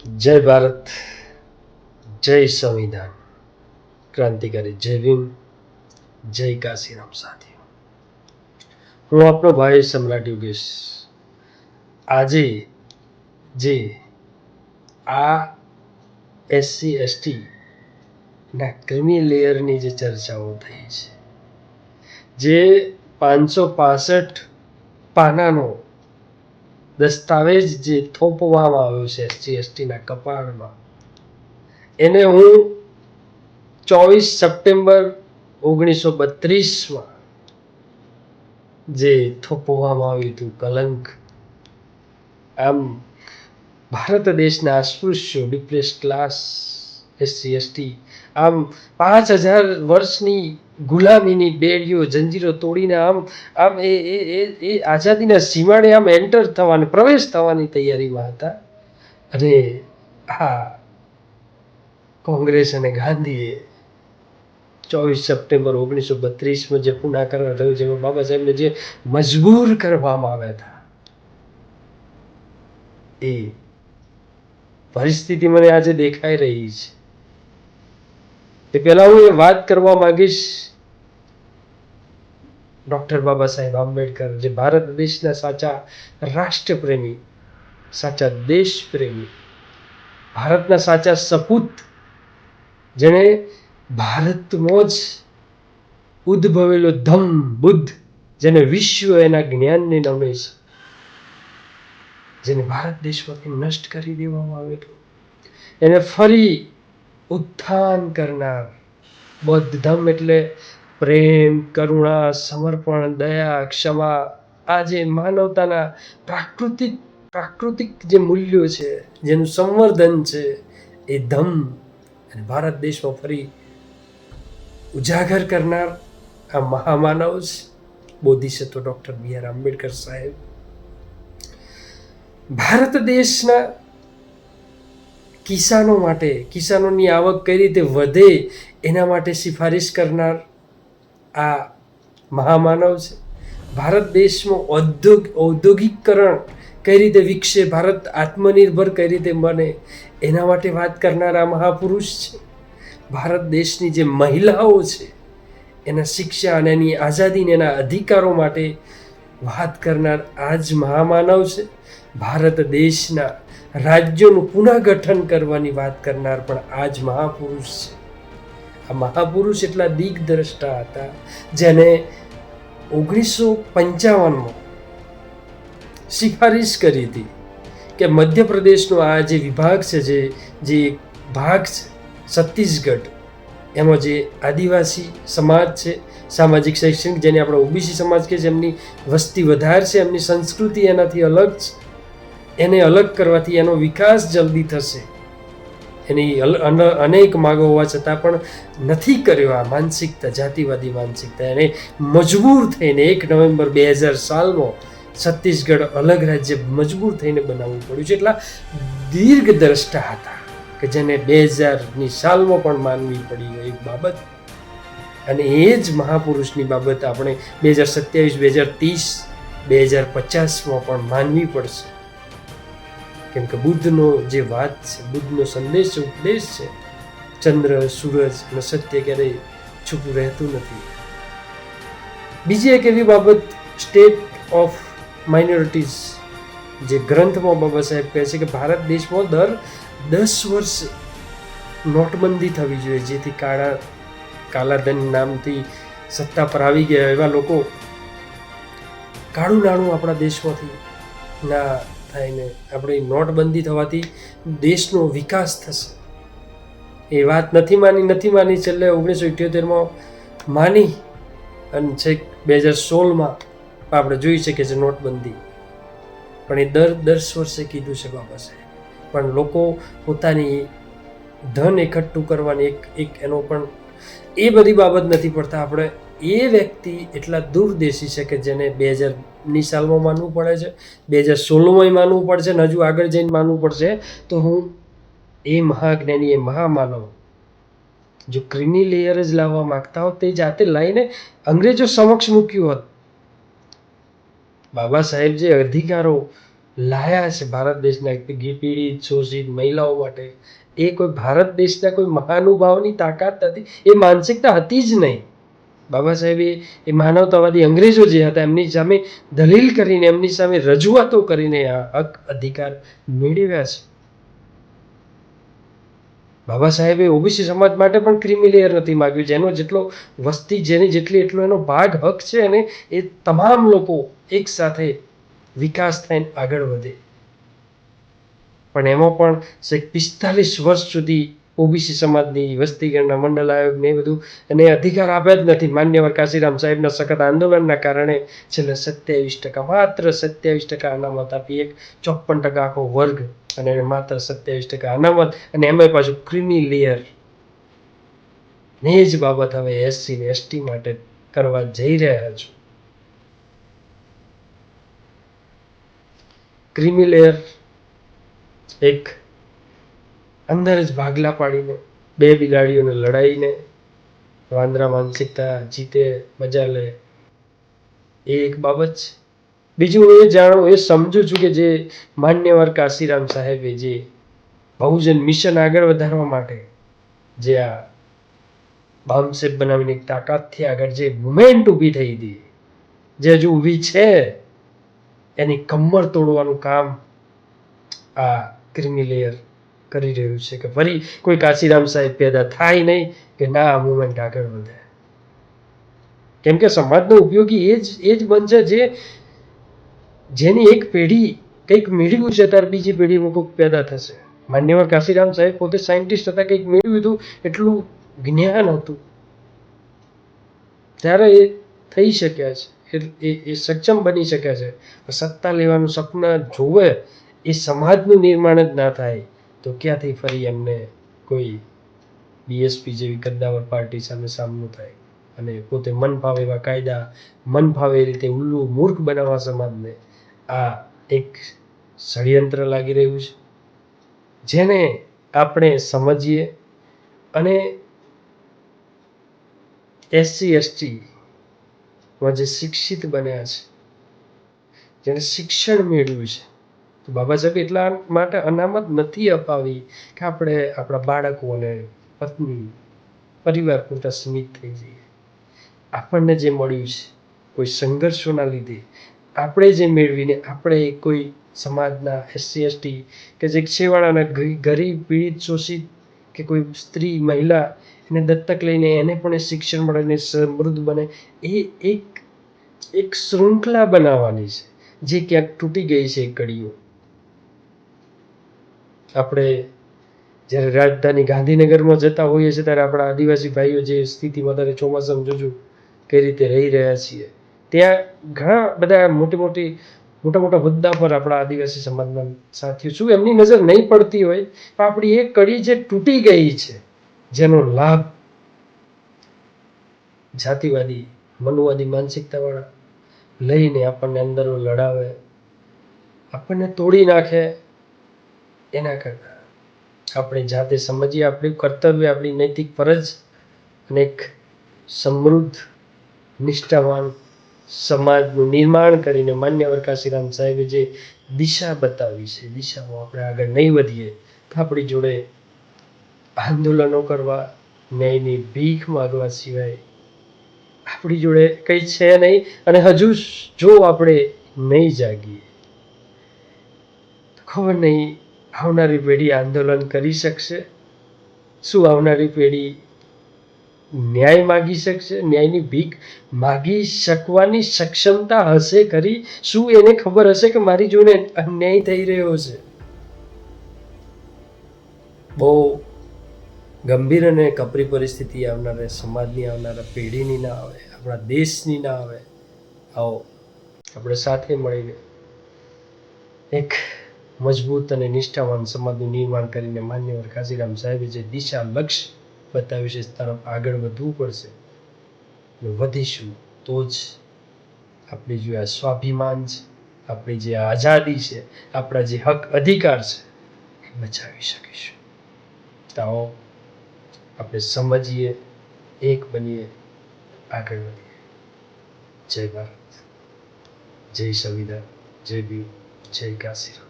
જય ભારત, જય સંવિધાન. ક્રાંતિકારી જય ભીમ, જય કાશીરામ સાથીઓ. હું આપનો ભાઈ સમ્રાટ યોગેશ. આજે જે આ એસસી, એસટી ના ક્રિમી લેયરની જે ચર્ચાઓ થઈ છે, જે પાંચસો પાસઠ પાનાનો દસ્તાવેજ જે થોપવામાં આવ્યો છે એસસી એસટીના કપાળમાં એને હું ચોવીસ સપ્ટેમ્બર ઓગણીસો બત્રીસમાં જે થોપવામાં આવ્યું હતું કલંક, આમ ભારત દેશના અસ્પૃશ્યો ડિપ્રેસ ક્લાસ એસસી એસટી આમ પાંચ હજાર વર્ષની ગુલામીની બેડીઓ જંજીરો તોડીને આમ આમ એ એ એ આઝાદીના સીમાડે આમ એન્ટર થવાની, પ્રવેશ થવાની તૈયારીમાં હતા. અને હા, કોંગ્રેસ અને ગાંધીએ ચોવીસ સપ્ટેમ્બર ઓગણીસો બત્રીસમાં જે પુના કરાર થયું, જેમાં બાબા સાહેબને જે મજબૂર કરવામાં આવ્યા હતા, એ પરિસ્થિતિ મને આજે દેખાઈ રહી છે. તે પહેલા હું એ વાત કરવા માંગીશ ડૉક્ટર બાબા સાહેબ આંબેડકર, જે ભારત દેશના સાચા રાષ્ટ્રપ્રેમી, સાચા દેશપ્રેમી, ભારતના સાચા સપૂત, જેણે ભારતમાં જ ઉદ્ભવેલો ધમ બુદ્ધ, જેને વિશ્વ એના જ્ઞાનને નમે છે, જેને ભારત દેશમાંથી નષ્ટ કરી દેવામાં આવેલું એને ફરી ઉત્થાન કરનાર. બૌદ્ધ ધમ એટલે પ્રેમ, કરુણા, સમર્પણ, દયા, ક્ષમા. આ જે માનવતાના પ્રાકૃતિક પ્રાકૃતિક જે મૂલ્યો છે, જેનું સંવર્ધન છે, એ ધમ અને ભારત દેશમાં ફરી ઉજાગર કરનાર આ મહામાનવ છે, બોધિસત્વ ડૉક્ટર બી આર આંબેડકર સાહેબ. ભારત દેશના કિસાનો માટે, કિસાનોની આવક કઈ રીતે વધે, એના માટે સિફારિશ કરનાર આ મહામાનવ છે. ભારત દેશમાં ઔદ્યોગ ઔદ્યોગિકરણ કઈ રીતે વિકસે, ભારત આત્મનિર્ભર કઈ રીતે બને, એના માટે વાત કરનાર આ મહાપુરુષ છે. ભારત દેશની જે મહિલાઓ છે, એના શિક્ષા અને એની આઝાદીને એના અધિકારો માટે વાત કરનાર આ જ મહામાનવ છે. ભારત દેશના રાજ્યોનું પુનઃગઠન કરવાની વાત કરનાર પણ આ જ મહાપુરુષ છે. આ મહાપુરુષ એટલા દિગ્દ્રષ્ટા હતા, જેને ઓગણીસો પંચાવનમાં સિફારિશ કરી હતી કે મધ્યપ્રદેશનો આ જે વિભાગ છે, જે જે ભાગ છે, છત્તીસગઢ, એમાં જે આદિવાસી સમાજ છે, સામાજિક શૈક્ષણિક, જેને આપણે ઓબીસી સમાજ કે જેમની વસ્તી વધારે છે, એમની સંસ્કૃતિ એનાથી અલગ છે. એને અલગ કરવાથી એનો વિકાસ જલ્દી થશે. એની અનેક માગો હોવા છતાં પણ નથી કર્યો આ માનસિકતા, જાતિવાદી માનસિકતા. એને મજબૂર થઈને એક નવેમ્બર બે હજાર સાલમાં છત્તીસગઢ અલગ રાજ્ય મજબૂર થઈને બનાવવું પડ્યું છે. એટલા દીર્ઘ દ્રષ્ટા હતા કે જેને બે હજારની સાલમાં પણ માનવી પડી એક બાબત. અને એ જ મહાપુરુષની બાબત આપણે બે હજાર સત્યાવીસ, બે હજાર ત્રીસ, બે હજાર પચાસમાં પણ માનવી પડશે. કેમ કે બુદ્ધનો જે વાત છે, બુદ્ધનો સંદેશ છે, ઉપદેશ છે, ચંદ્ર, સૂરજ અને સત્ય ક્યારેય છૂપું રહેતું નથી. બીજી એક એવી બાબત સ્ટેટ ઓફ માઇનોરિટીઝ જે ગ્રંથમાં બાબા સાહેબ કહે છે કે ભારત દેશમાં દર દસ વર્ષ નોટબંધી થવી જોઈએ, જેથી કાળા, કાલાધન નામથી સત્તા પર આવી ગયા એવા લોકો કાળું નાણું આપણા દેશમાંથી ના થાય ને આપણી નોટબંધી થવાથી દેશનો વિકાસ થશે. એ વાત નથી માની નથી માની છેલ્લે ઓગણીસો ઇઠ્યોતેરમાં માની અને છેક બે હજાર સોળમાં આપણે જોઈ શકીએ છીએ નોટબંધી. પણ એ દર દસ વર્ષે કીધું છે બાબા સાહેબ. પણ લોકો પોતાની ધન એકઠું કરવાની એક એક એનો પણ એ બધી બાબત નથી પડતા. આપણે એ વ્યક્તિ એટલા દૂરદેશી છે કે જેને બે હજારની સાલમાં માનવું પડે છે. બે હજાર સોળમાંય માનવું પડશે ને હજુ આગળ જઈને માનવું પડશે. તો હું એ મહાજ્ઞાની, એ મહામાનવ જો ક્રિમી લેયર જ લાવવા માગતા હોત તે જાતે લાવીને અંગ્રેજો સમક્ષ મૂક્યું હોત. બાબા સાહેબ જે અધિકારો લાયા છે ભારત દેશના પીડિત શોષિત મહિલાઓ માટે. એ કોઈ ભારત દેશના કોઈ મહાનુભાવની તાકાત હતી. એ માનસિકતા હતી જ નહીં. બાબા સાહેબે એ માનવતાવાદી અંગ્રેજો જે હતા, એમની સામે દલીલ કરીને, એમની સામે રજૂઆતો કરીને આ હક અધિકાર મેળવ્યા છે. બાબા સાહેબે ઓબીસી સમાજ માટે પણ ક્રિમી લેયર નથી માગ્યું. જેનો જેટલો વસ્તી, જેની જેટલી એટલો એનો ભાગ હક છે અને એ તમામ લોકો એક સાથે વિકાસ થઈને આગળ વધે. પણ એમાં પણ પિસ્તાલીસ વર્ષ સુધી ઓબીસી સમાજની વસ્તી ગણના મંડળ આયોગ ને એ બધું. એને અધિકાર આપ્યા જ નથી માન્યવર કાશીરામ સાહેબના સખત આંદોલનના કારણે છેલ્લે સત્યાવીસ ટકા, માત્ર સત્યાવીસ ટકા અનામત આપી એક ચોપન ટકા આખો વર્ગ અને માત્ર સત્યાવીસ ટકા અનામત. અને એમાં પાછું ક્રિમી લેયર ને જ બાબત હવે એસસી ને એસટી માટે કરવા જઈ રહ્યા છો. ક્રિમી લેયર એક અંદર જ ભાગલા પાડીને, બે બિલાડીઓને લડાઈને, વાંદરા માનસિકતા જીતે, મજા લે. એ એક બાબત છે. બીજું હું એ જાણું, એ સમજું છું કે જે માન્યવર કાશીરામ સાહેબે જે બહુજન મિશન આગળ વધારવા માટે જે આ બામસેપ બનાવીને એક તાકાતથી આગળ જે મુમેન્ટ ઊભી થઈ હતી, જે હજુ ઊભી છે, એની કમર તોડવાનું કામ આ ક્રિમી લેયર કરી રહ્યું છે કે ફરી કોઈ કાશીરામ સાહેબ પેદા થાય નહીં કે ના, આ મુમેન્ટ આગળ વધે. કેમ કે સમાજનો ઉપયોગી એ જ એ જ બનશે જે જેની એક પેઢી કંઈક મેળવ્યું છે, ત્યારે બીજી પેઢીમાં કોઈક પેદા થશે. માન્યવર કાશીરામ સાહેબ પોતે સાયન્ટિસ્ટ હતા, કંઈક મેળવ્યું હતું, એટલું જ્ઞાન હતું. ત્યારે એ થઈ શક્યા છે એ એ સક્ષમ બની શક્યા છે. સત્તા લેવાનું સપના જોવે, એ સમાજનું નિર્માણ જ ના થાય. તો ક્યાંથી ફરી એમને કોઈ બીએસપી જેવી કદ્દાવર પાર્ટી સામે સામનો થાય? અને પોતે મન ફાવે એવા કાયદા, મન ફાવે એ રીતે ઉલ્લુ મૂર્ખ બનાવવા સમાજને આ એક ષડયંત્ર લાગી રહ્યું છે. જેને આપણે સમજીએ અને એસસી એસટી માં જે શિક્ષિત બન્યા છે જેને શિક્ષણ મેળવ્યું છે તો બાબા સાહેબ એટલા માટે અનામત નથી અપાવી કે આપણે આપણા બાળકોને, પત્ની, પરિવાર પૂરતા સીમિત થઈ જઈએ. આપણને જે મળ્યું છે, કોઈ સંઘર્ષોના લીધે, આપણે જે મેળવીને આપણે કોઈ સમાજના એસસી, એસટી કે જે છેવાડાના ગરીબ, પીડિત, શોષિત કે કોઈ સ્ત્રી, મહિલા એને દત્તક લઈને એને પણ શિક્ષણ મળે ને સમૃદ્ધ બને, એ એક એક શૃંખલા બનાવવાની છે. જે ક્યાંક તૂટી ગઈ છે એક કડીઓ. આપણે જ્યારે રાજધાની ગાંધીનગરમાં જતા હોઈએ છીએ ત્યારે આપણા આદિવાસી ભાઈઓ જે સ્થિતિમાં ત્યારે ચોમાસામાં જોજો કઈ રીતે રહી રહ્યા છીએ, ત્યાં ઘણા બધા મોટી મોટી, મોટા મોટા હોદ્દા પર આપણા આદિવાસી સમાજના સાથીઓ, શું એમની નજર નહીં પડતી હોય, પણ આપણી એ કડી જે તૂટી ગઈ છે, જેનો લાભ જાતિવાદી, મનુવાદી, માનસિકતાવાળા લઈને આપણને અંદરો લડાવે, આપણને તોડી નાખે એના કરતાં આપણે જાતે સમજીએ, આપણું કર્તવ્ય આપણી નૈતિક ફરજ અને એક સમૃદ્ધ, નિષ્ઠાવાન સમાજનું નિર્માણ કરીને માન્યવર કાશીરામ સાહેબે જે દિશા બતાવી છે દિશામાં આપણે આગળ નહીં વધીએ, તો આપણી જોડે આંદોલનો કરવા, ન્યાયની ભીખ માગવા સિવાય આપણી જોડે કંઈ છે નહીં અને હજુ જો આપણે નહીં જાગીએ, તો ખબર નહીં આવનારી પેઢી આંદોલન કરી શકશે? શું આવનારી પેઢી ન્યાય માગી શકશે? ન્યાયની ભીખ માગી શકવાની સક્ષમતા હશે ખરી? શું એને ખબર હશે કે મારી જોડે અન્યાય થઈ રહ્યો છે? બહુ ગંભીર અને કપરી પરિસ્થિતિ આવનારા, સમાજની આવનારા પેઢીની ના આવે, આપણા દેશની ના આવે. આવો, આપણે સાથે મળીને એક મજબૂત અને નિષ્ઠાવાન સમાજનું નિર્માણ કરીને માન્યવર કાશીરામ સાહેબે જે દિશા લક્ષ્ય બતાવ્યું છે તરફ આગળ વધવું પડશે. વધીશું તો જ આપણી જે આ સ્વાભિમાન છે, આપણી જે આઝાદી છે, આપણા જે હક અધિકાર છે, એ બચાવી શકીશું. તો આપણે સમજીએ, એક બનીએ, આગળ વધીએ. જય ભારત. જય સંવિધાન. જય ભીમ. જય કાશીરામ.